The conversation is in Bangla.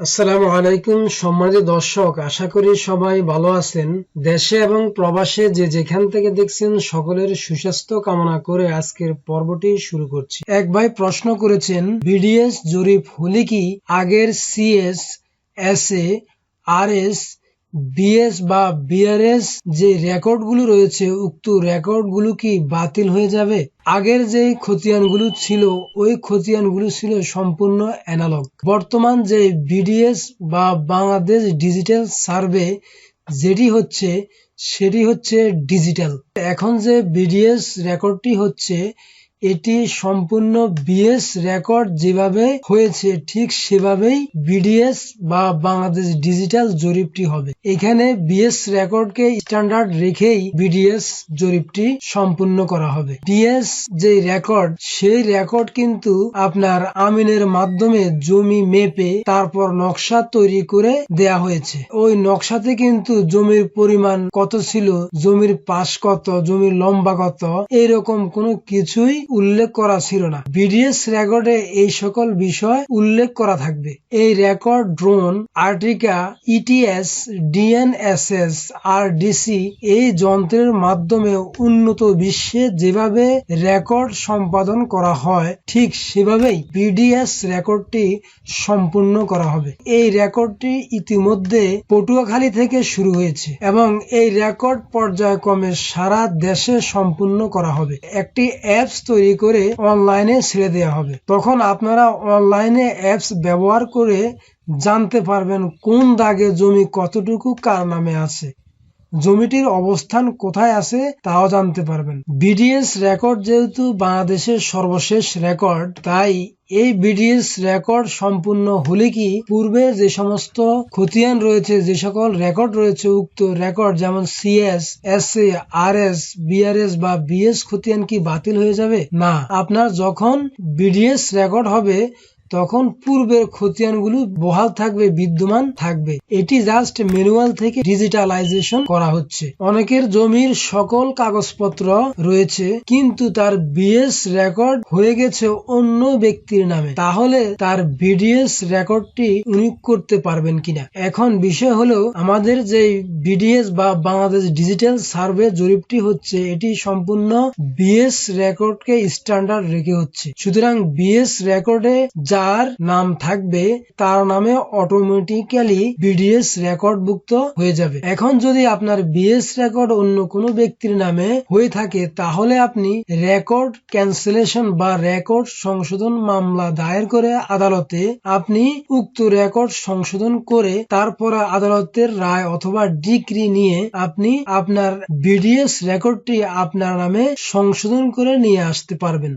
আসসালামু আলাইকুম সম্মানিত দর্শক, আশা করি সবাই ভালো আছেন। দেশে এবং প্রবাসে যে যেখান থেকে দেখছেন সকলের সুস্বাস্থ্য কামনা করে আজকের পর্বটি শুরু করছি। এক ভাই প্রশ্ন করেছেন, বিডিএস জরিপ হলে কি আগের CS, S A, R S BS বা বিআরএস যে রেকর্ডগুলো রয়েছে, উক্ত রেকর্ডগুলো কি বাতিল হয়ে যাবে? আগের যে খতিয়ানগুলো ছিল, ওই খতিয়ানগুলো ছিল সম্পূর্ণ অ্যানালগ। বর্তমান যে বিডিএস বা বাংলাদেশ ডিজিটাল সার্ভে যেটি হচ্ছে, সেটি হচ্ছে ডিজিটাল। এখন যে বিডিএস রেকর্ডটি হচ্ছে এটি সম্পূর্ণ বিএস রেকর্ড যেভাবে হয়েছে, ঠিক সেভাবেই বিডিএস বা বাংলাদেশ ডিজিটাল জরিপটি হবে। এখানে বিএস রেকর্ডকে স্ট্যান্ডার্ড রেখেই বিডিএস জরিপটি সম্পূর্ণ করা হবে। বিএস যে রেকর্ড, সেই রেকর্ড কিন্তু আপনার আমিনের মাধ্যমে জমি মেপে তারপর নকশা তৈরি করে দেয়া হয়েছে। ওই নকশাতে কিন্তু জমির পরিমাণ কত ছিল, জমির পাশ কত, জমির লম্বা কত, এরকম কোনো কিছুই উল্লেখ করা ছিল না। বিডিএস রেকর্ডে এই সকল বিষয় উল্লেখ করা থাকবে। এই রেকর্ড, ড্রোন, আর্টিকা, ইটিএস, ডিএনএসএস আর ডিসি এই যন্ত্রের মাধ্যমে উন্নত বিশ্বে যেভাবে রেকর্ড সম্পাদন করা হয়, ঠিক সেভাবেই বিডিএস রেকর্ডটি সম্পূর্ণ করা হবে। এই রেকর্ডটি ইতিমধ্যে পটুয়াখালী থেকে শুরু হয়েছে এবং এই রেকর্ড পর্যায়ক্রমে সারা দেশে সম্পূর্ণ করা হবে। একটি অ্যাপস তৈরি করে অনলাইনে ছেড়ে দেওয়া হবে। তখন আপনারা অনলাইনে অ্যাপস ব্যবহার করে জানতে পারবেন কোন দাগে জমি কতটুকু, কার নামে আছে। জমিটির অবস্থান কোথায় আছে তাও জানতে পারবেন। বিডিএস রেকর্ড যেহেতু বাংলাদেশের সর্বশেষ রেকর্ড তাই এই বিডিএস রেকর্ড সম্পূর্ণ হলে কি পূর্বে যে সমস্ত খতিয়ান রয়েছে, যে সকল রেকর্ড রয়েছে, উক্ত রেকর্ড যেমন CS S A R S BRS বা বিএস খতিয়ান কি বাতিল হয়ে যাবে? না। আপনার যখন বিডিএস রেকর্ড হবে তখন পূর্বের খতিয়ানগুলো বহাল থাকবে, বিদ্যমান থাকবে। এটি জাস্ট ম্যানুয়াল থেকে ডিজিটালাইজেশন করা হচ্ছে। অনেকের জমির সকল কাগজপত্র রয়েছে, কিন্তু তার বিএস রেকর্ড হয়ে গেছে অন্য ব্যক্তির নামে। তাহলে তার বিডিএস রেকর্ডটি উনি করতে পারবেন কিনা? এখন বিষয় হলো, আমাদের যে বিডিএস বা বাংলাদেশ ডিজিটাল সার্ভে জরিপটি হচ্ছে, এটি সম্পূর্ণ বিএস রেকর্ডকে স্ট্যান্ডার্ড রেখে হচ্ছে। সুতরাং বিএস রেকর্ডে যার নাম থাকবে, তার নামে অটোমেটিক্যালি বিডিএস রেকর্ড রেকর্ডভুক্ত হয়ে যাবে। এখন যদি আপনার বিএস রেকর্ড অন্য কোনো ব্যক্তির নামে হয়ে থাকে, তাহলে আপনি রেকর্ড ক্যান্সেলেশন বা রেকর্ড সংশোধন মামলা দায়ের করে আদালতে আপনি উক্ত রেকর্ড সংশোধন করে তারপর আদালতের রায় অথবা ডিগ্রি নিয়ে আপনি আপনার বিডিএস রেকর্ডটি আপনার নামে সংশোধন করে নিয়ে আসতে পারবেন।